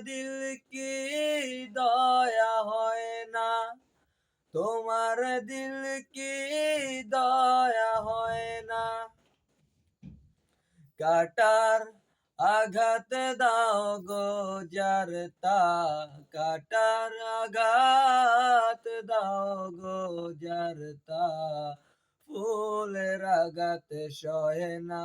দিল কি দয়া হয় না। তোমার দিল কি দয়া হয় না। কাটার আঘাত দাও গো জারতা কাটার আঘাত দাও গো জারতা ফুলের আঘাত সহে না।